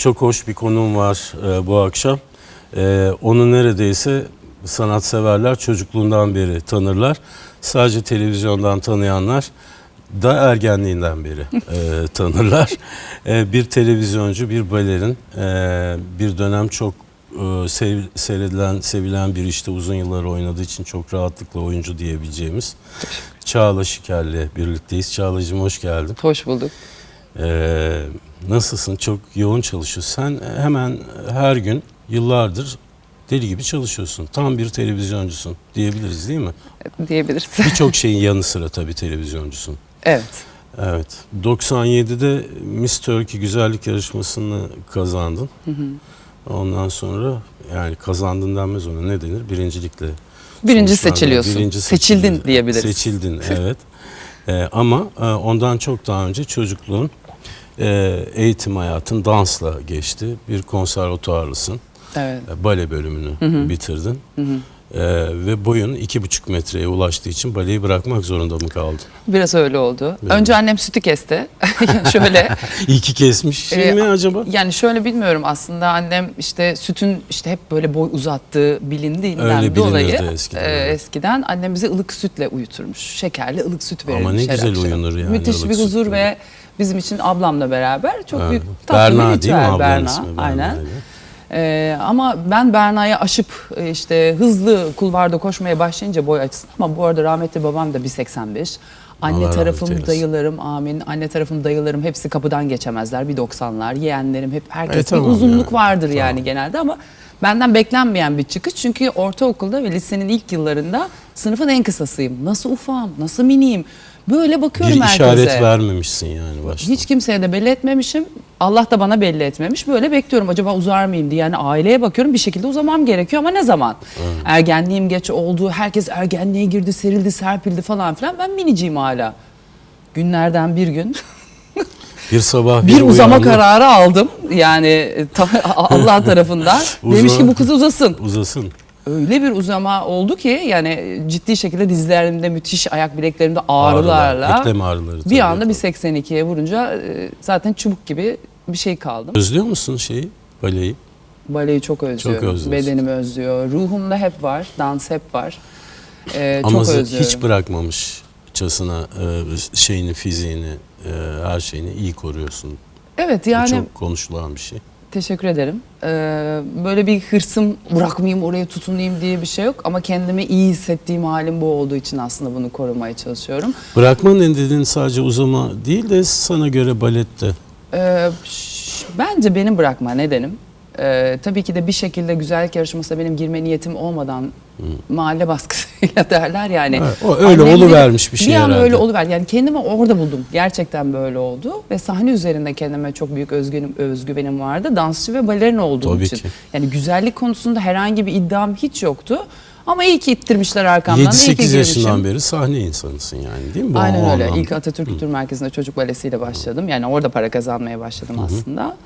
çok hoş bir konum var e, bu akşam. E, onu neredeyse sanatseverler çocukluğundan beri tanırlar. Sadece televizyondan tanıyanlar da ergenliğinden beri e, tanırlar. E, bir televizyoncu, bir balerin, e, bir dönem çok e, sev- seyredilen, sevilen bir işte uzun yıllar oynadığı için çok rahatlıkla oyuncu diyebileceğimiz Çağla Şiker'le birlikteyiz. Çağla'cığım hoş geldin. Hoş bulduk. Ee, nasılsın? Çok yoğun çalışıyorsun. Sen hemen her gün yıllardır deli gibi çalışıyorsun. Tam bir televizyoncusun diyebiliriz değil mi? Diyebiliriz. Birçok şeyin yanı sıra tabii televizyoncusun. evet. Evet. 97'de Miss Turkey güzellik yarışmasını kazandın. Ondan sonra yani kazandın denmez ona ne denir? Birincilikle. Birinci seçiliyorsun. Birinci Seçildin seçildin. diyebiliriz. Seçildin evet. Ee, ama e, ondan çok daha önce çocukluğun e, eğitim hayatın dansla geçti. Bir konservatuarlısın. Evet. E, Bale bölümünü bitirdin. E, ve boyun iki buçuk metreye ulaştığı için baleyi bırakmak zorunda mı kaldın? Biraz öyle oldu. Biraz. Önce annem sütü kesti. şöyle İyi ki kesmiş Ee, mi acaba? yani şöyle bilmiyorum aslında annem işte sütün işte hep böyle boy uzattığı bilindiğinden Öyle dolayı eskiden, e, eskiden annem bize ılık sütle uyuturmuş. Şekerli ılık süt verirmiş. Ama ne güzel akşam. uyunur yani Müthiş bir huzur ve bizim için ablamla beraber çok Evet. büyük tatlı bir Berna değil mi ritüel. Berna. ismi? Berna, Aynen. Ee, ama ben Berna'ya aşıp e, işte hızlı kulvarda koşmaya başlayınca boy açısından ama bu arada rahmetli babam da 1.85. Anne Allah tarafım, dayılarım amin. Anne tarafım, dayılarım hepsi kapıdan geçemezler. 1.90'lar. Yeğenlerim hep herkes E, tamam bir uzunluk yani. vardır Tamam. yani genelde ama benden beklenmeyen bir çıkış. Çünkü ortaokulda ve lisenin ilk yıllarında sınıfın en kısasıyım. Nasıl ufağım, nasıl miniyim. Böyle bakıyorum Bir herkese. işaret vermemişsin yani başta. Hiç kimseye de belli etmemişim. Allah da bana belli etmemiş. Böyle bekliyorum acaba uzar mıyım diye. Yani aileye bakıyorum bir şekilde uzamam gerekiyor ama ne zaman? Ergenliğim geç oldu. Herkes ergenliğe girdi, serildi, serpildi falan filan. Ben miniciyim hala. Günlerden bir gün Bir sabah bir uzama uyandı, kararı aldım. Yani Allah tarafından. Demiş ki bu kız uzasın. Uzasın. Öyle bir uzama oldu ki yani ciddi şekilde dizlerimde müthiş ayak bileklerimde Ağrılar, ağrılarla. eklem ağrıları. Bir anda bir 82'ye vurunca e, zaten çubuk gibi bir şey kaldım. Özlüyor musun şeyi, baleyi? Baleyi çok özlüyorum. özlüyorsun. Bedenim özlüyor. Ruhumda hep var. Dans hep var. E, çok özlüyorum. hiç bırakmamışçasına e, şeyini, fiziğini, e, her şeyini iyi koruyorsun. Evet Bu yani çok konuşulan bir şey. Teşekkür ederim. E, böyle bir hırsım bırakmayayım oraya tutunayım diye bir şey yok. Ama kendimi iyi hissettiğim halim bu olduğu için aslında bunu korumaya çalışıyorum. Bırakma nedeni sadece uzama değil de sana göre balette. Ee, bence benim bırakma nedenim. Ee, tabii ki de bir şekilde güzellik yarışmasına benim girme niyetim olmadan mahalle baskısıyla derler yani. Evet, o öyle Annem oluvermiş bir şey Bir an herhalde. öyle oluver. Yani kendimi orada buldum. Gerçekten böyle oldu. Ve sahne üzerinde kendime çok büyük özgüvenim, özgüvenim vardı. Dansçı ve balerin olduğum Tabii için. ki. Yani güzellik konusunda herhangi bir iddiam hiç yoktu. Ama iyi ki ittirmişler arkamdan. iyi ki 7-8 girmişim. yaşından beri sahne insanısın yani değil mi? Bu Aynen öyle. anlamda. İlk Atatürk Kültür Merkezi'nde çocuk balesiyle başladım. Yani orada para kazanmaya başladım aslında.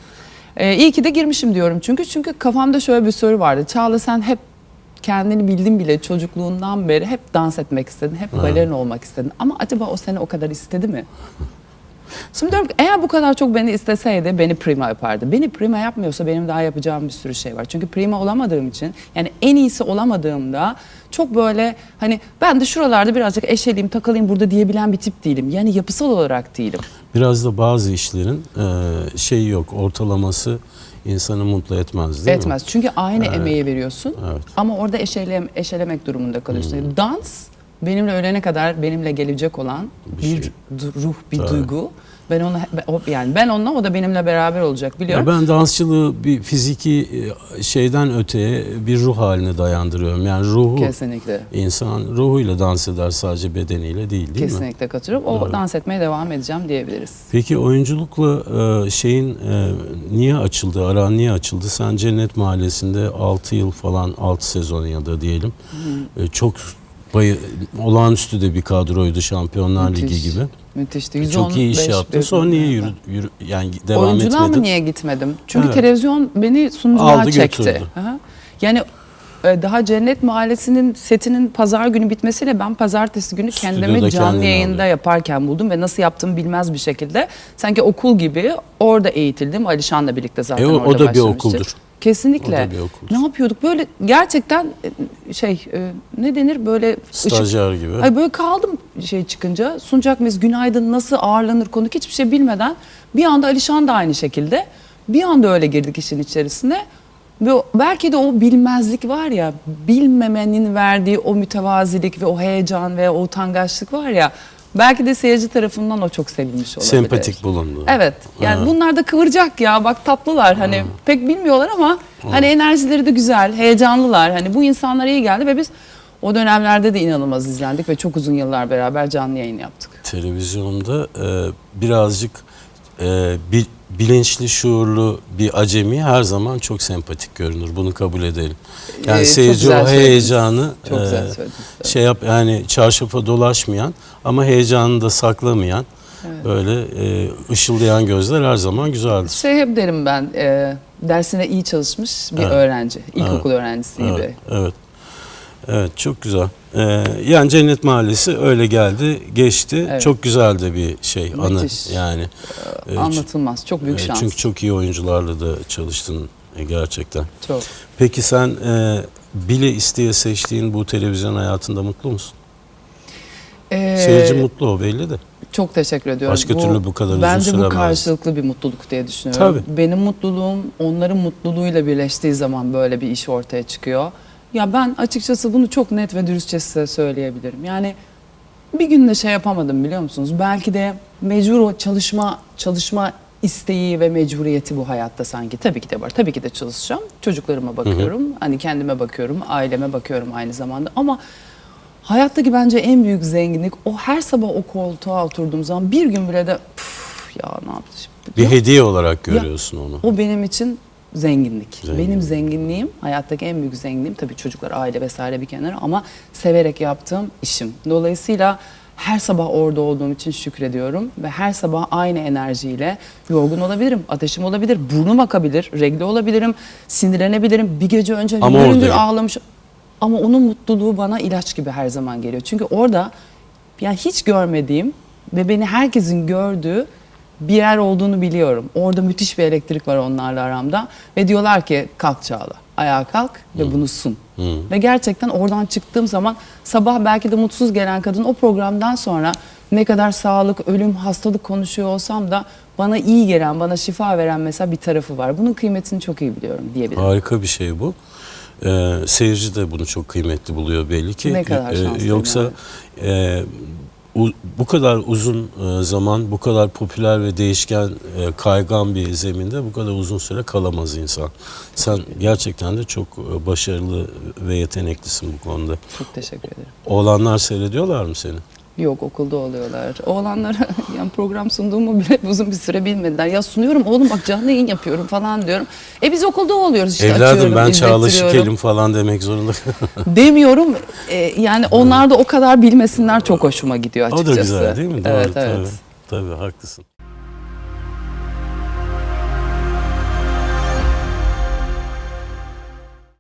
Ee, iyi ki de girmişim diyorum çünkü. Çünkü kafamda şöyle bir soru vardı. Çağla sen hep kendini bildin bile çocukluğundan beri hep dans etmek istedin. Hep balerin olmak istedin. Ama acaba o seni o kadar istedi mi? Şimdi diyorum ki eğer bu kadar çok beni isteseydi beni prima yapardı. Beni prima yapmıyorsa benim daha yapacağım bir sürü şey var. Çünkü prima olamadığım için yani en iyisi olamadığımda çok böyle hani ben de şuralarda birazcık eşeliyim takılayım burada diyebilen bir tip değilim. Yani yapısal olarak değilim. Biraz da bazı işlerin e, şey yok, ortalaması insanı mutlu etmez değil mi? Etmez. Çünkü aynı emeği veriyorsun Evet. ama orada eşelem, eşelemek durumunda kalıyorsun. Dans benimle ölene kadar benimle gelecek olan bir, şey. du- ruh, bir Tabii. duygu. Ben ona o- yani ben onunla o da benimle beraber olacak biliyorum. Ya ben dansçılığı bir fiziki e, şeyden öteye bir ruh haline dayandırıyorum. Yani ruhu Kesinlikle. insan ruhuyla dans eder sadece bedeniyle değil değil mi? Kesinlikle katılıyorum. O dans etmeye devam edeceğim diyebiliriz. Peki oyunculukla e, şeyin e, niye açıldı, aran niye açıldı? Sen Cennet Mahallesi'nde 6 yıl falan 6 sezon ya da diyelim. E, çok bayı, olağanüstü de bir kadroydu Şampiyonlar Müthiş. Ligi gibi. Müthişti. E, Çok iyi iş 115 yaptın. bölüm Sonra niye yürü, yürü yani devam Oyunculuğa mı etmedin? niye gitmedim? Çünkü Evet. televizyon beni sunuculuğa Aldı çekti. götürdü. Yani e, daha Cennet Mahallesi'nin setinin pazar günü bitmesiyle ben pazartesi günü kendimi canlı yayında alıyor. yaparken buldum ve nasıl yaptığımı bilmez bir şekilde. Sanki okul gibi orada eğitildim. Alişan'la birlikte zaten E, o- o orada da bir okuldur. Kesinlikle. O da bir okuldur. Ne yapıyorduk? Böyle gerçekten e, şey e, ne denir böyle ışık Stajyer gibi. Ay böyle kaldım şey çıkınca sunacak mıyız günaydın nasıl ağırlanır konuk hiçbir şey bilmeden bir anda Alişan da aynı şekilde bir anda öyle girdik işin içerisine ve belki de o bilmezlik var ya bilmemenin verdiği o mütevazilik ve o heyecan ve o utangaçlık var ya belki de seyirci tarafından o çok sevilmiş olabilir. Sempatik bulundu. Evet. Yani Ha. bunlar da kıvıracak ya. Bak tatlılar. Hani pek bilmiyorlar ama hani enerjileri de güzel, heyecanlılar. Hani bu insanlara iyi geldi ve biz o dönemlerde de inanılmaz izlendik ve çok uzun yıllar beraber canlı yayın yaptık. Televizyonda e, birazcık e, bi- bilinçli, şuurlu bir acemi her zaman çok sempatik görünür. Bunu kabul edelim. Yani Ee, seyirci o heyecanı Çok e, güzel şey yap yani çarşafa dolaşmayan ama heyecanını da saklamayan böyle e, ışıldayan gözler her zaman güzeldir. Şey hep derim ben, e, dersine iyi çalışmış bir Evet. öğrenci. İlkokul öğrencisi gibi. Evet, evet. Evet, çok güzel. Ee, yani Cennet Mahallesi öyle geldi, geçti. Evet. Çok güzel de bir şey, anı Müthiş. yani. Ee, Anlatılmaz. Çok büyük şans. Çünkü çok iyi oyuncularla da çalıştın e, gerçekten. Çok. Peki sen e, bile isteye seçtiğin bu televizyon hayatında mutlu musun? Ee, Seyirci mutlu o belli de. Çok teşekkür ediyorum. Başka türlü bu kadar uzun Bence bu karşılıklı bir mutluluk diye düşünüyorum. Tabii. Benim mutluluğum onların mutluluğuyla birleştiği zaman böyle bir iş ortaya çıkıyor. Ya ben açıkçası bunu çok net ve dürüstçe size söyleyebilirim. Yani bir günde şey yapamadım biliyor musunuz? Belki de mecbur o çalışma çalışma isteği ve mecburiyeti bu hayatta sanki. Tabii ki de var. Tabii ki de çalışacağım. Çocuklarıma bakıyorum. Hani kendime bakıyorum. Aileme bakıyorum aynı zamanda. Ama hayattaki bence en büyük zenginlik o her sabah o koltuğa oturduğum zaman bir gün bile de "Püf, ya ne yaptı şimdi? Bir hediye olarak görüyorsun onu. O benim için zenginlik. Zenginlik. Benim zenginliğim, hayattaki en büyük zenginliğim tabii çocuklar, aile vesaire bir kenara ama severek yaptığım işim. Dolayısıyla her sabah orada olduğum için şükrediyorum ve her sabah aynı enerjiyle yorgun olabilirim, ateşim olabilir, burnum akabilir, regle olabilirim, sinirlenebilirim. Bir gece önce hüngür ağlamış. Ama onun mutluluğu bana ilaç gibi her zaman geliyor. Çünkü orada yani hiç görmediğim ve beni herkesin gördüğü bir yer olduğunu biliyorum. Orada müthiş bir elektrik var onlarla aramda ve diyorlar ki kalk Çağla, ayağa kalk ve bunu sun. Ve gerçekten oradan çıktığım zaman sabah belki de mutsuz gelen kadın o programdan sonra ne kadar sağlık, ölüm, hastalık konuşuyor olsam da bana iyi gelen, bana şifa veren mesela bir tarafı var. Bunun kıymetini çok iyi biliyorum diyebilirim. Harika bir şey bu. Ee, seyirci de bunu çok kıymetli buluyor belli ki. Ne kadar Ee, Yoksa e, u- bu kadar uzun e, zaman, bu kadar popüler ve değişken, e, kaygan bir zeminde bu kadar uzun süre kalamaz insan. Sen gerçekten de çok e, başarılı ve yeteneklisin bu konuda. Çok teşekkür ederim. Oğlanlar seyrediyorlar mı seni? Yok okulda oluyorlar. Oğlanlara yani program sunduğumu bile uzun bir süre bilmediler. Ya sunuyorum oğlum bak canlı yayın yapıyorum falan diyorum. E biz okulda oluyoruz işte Evladım açıyorum, ben Çağla. Şikelim falan demek zorunda. Demiyorum. E, yani onlar da o kadar bilmesinler çok hoşuma gidiyor o açıkçası. da güzel değil mi? Doğru, Evet tabii. evet. Tabii haklısın.